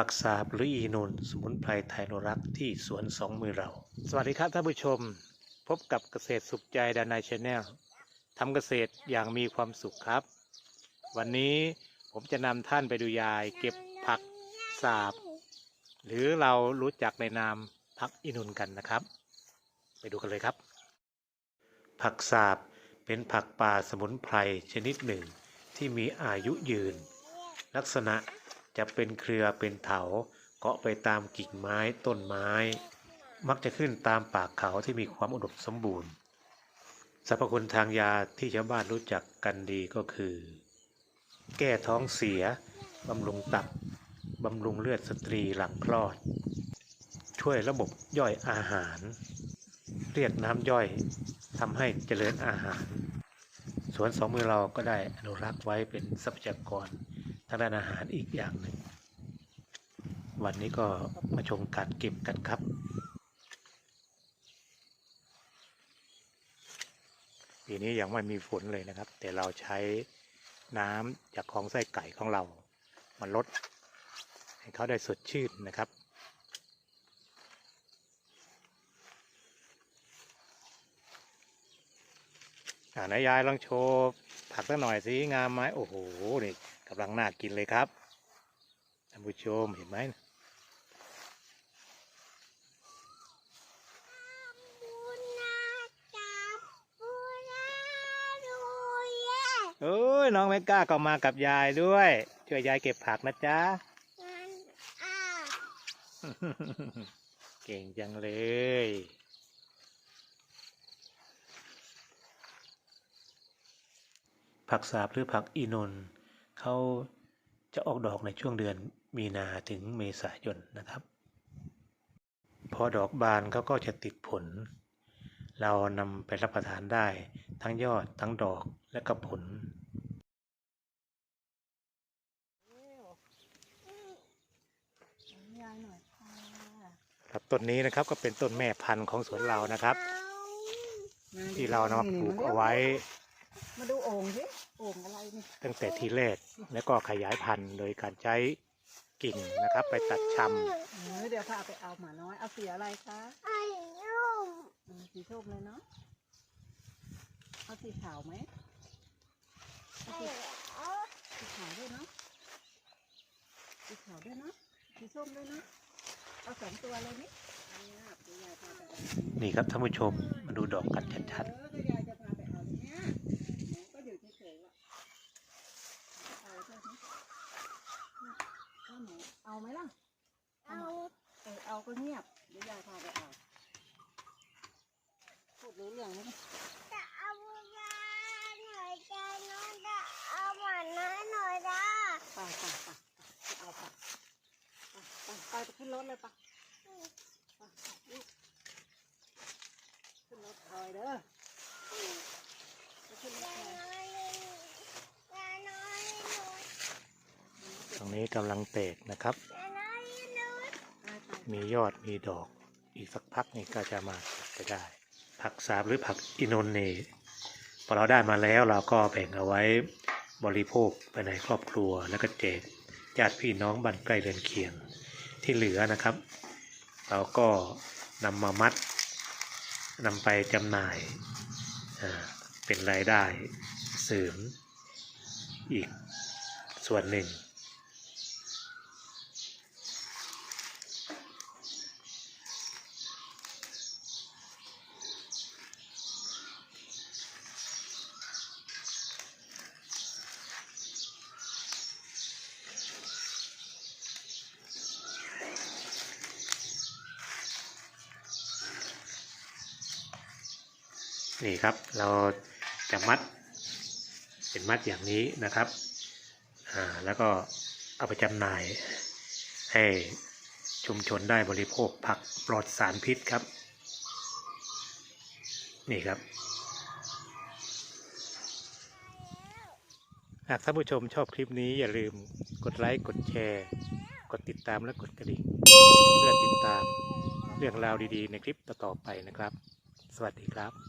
ผักสาบหรืออีนูนสมุนไพรไทยนรักที่สวนสองมือเรา สวัสดีครับท่านผู้ชม พบกับเกษตรสุขใจดานายชาแนลทำเกษตรอย่างมีความสุขครับ วันนี้ผมจะนำท่านไปดูยาย เก็บผักสาบ หรือเรารู้จักในนามผักอีนุนกันนะครับ ไปดูกันเลยครับ ผักสาบเป็นผักป่าสมุนไพรชนิดหนึ่งที่มีอายุยืน ลักษณะ จะเป็นเครือเป็นเถาเกาะไปตามกิ่งไม้ต้นไม้ มักจะขึ้นตามปากเขาที่มีความอุดมสมบูรณ์สรรพคุณทางยาที่ชาวบ้านรู้จักกันดีก็คือ แก้ท้องเสีย บำรุงตับ บำรุงเลือดสตรีหลังคลอด ช่วยระบบย่อยอาหาร เรียกน้ำย่อยทำให้เจริญอาหาร สวนสองมือเราก็ได้อนุรักษ์ไว้เป็นทรัพยากร ทางด้านอาหารอีกอย่างหนึ่ง วันนี้ก็มาชมการเก็บกันครับปีนี้ยังไม่มีฝนเลยนะครับ แต่เราใช้น้ำจากคลองไส้ไก่ของเรามาลดให้เขาได้สดชื่นนะครับอ่านายายลองโชว์ ผักสักหน่อยสิงามไหมโอ้โหนี่กำลังน่ากินเลยครับท่านผู้ชมเห็นไหมบุญนาจับบุญนาดูเย่เอ้ยน้องไม่กล้าก็มากับยายด้วย ช่วยยายเก็บผักนะจ๊ะงันอ่าเก่งจังเลย ผักสาบหรือผักอีนนเขาจะออกดอกในช่วงเดือนมีนาถึงเมษายนนะครับ พอดอกบานเขาก็จะติดผล เรานำไปรับประทานได้ทั้งยอดทั้งดอกและก็ผลยายหน่อยค่ะครับต้นนี้นะครับก็เป็นต้นแม่พันธุ์ของสวนเรานะครับ ที่เรานำมาปลูกเอาไว้ มาดูโอ่งสิโอ่งอะไรนี่ตั้งแต่ทีแรกแล้วก็ขยายพันธุ์โดยการใช้กิ่งนะครับ ไปตัดชเออเดี๋ยวพาไปเอาหมาน้อย เอาสีอะไรคะไอ้ยุ่มเออสีส้มเลยเนาะ เอาสีขาวไหมเอาไอ้สีเอาสีขาวด้วยเนาะ สีขาวด้วยเนาะ สีส้มด้วยเนาะ เอาสองตัวเลยนี่อันนี้นะเดี๋ยวยายพาไปเอาำนี่ครับท่านผู้ชมมาดูดอกกันชัดเออก็ยายจะพาไปเอาเนี่ยหนูก็อยู่เฉยๆว่ะเอาใช่ไหม เอาหนูเอาไหมล่ะ เอาเออเอาก็เงียบเดี๋ยวยายพาไปเอาพูดรู้เรื่องไหมจะเอาบุญนาหน่อยใจน้องจะเอาหวานน้อยหน่อยจ้าไปไปไปไปเอาไปไปไปไปขึ้นรถเลยไปไปลูกขึ้นรถคอยเด้อไปขึ้นรถ ใจ คอย น้อยหนึ่งใจน้อยหนึ่ง ๆตรง นี้กำลังแตกนะครับ มียอดมีดอกอีกสักพักนี่ก็จะมาจะได้ ผักสาบหรือผักอินนนี่พอเราได้มาแล้วเราก็แบ่งเอาไว้บริโภคไปในครอบครัวแล้วก็แจกญาติพี่น้องบ้านใกล้เรือนเคียงที่เหลือนะครับ เราก็นำมามัดนำไปจำหน่ายเป็นรายได้เสริมอีกส่วนหนึ่ง นี่ครับเราจะมัดเป็นมัดอย่างนี้นะครับอ่าแล้วก็เอาไปจำหน่ายให้ชุมชนได้บริโภคผักปลอดสารพิษครับ นี่ครับ หากท่านผู้ชมชอบคลิปนี้อย่าลืมกดไลค์ กดแชร์ กดติดตามและกดกระดิ่งเพื่อติดตามเรื่องราวดีๆ ในคลิปต่อๆไปนะครับ สวัสดีครับ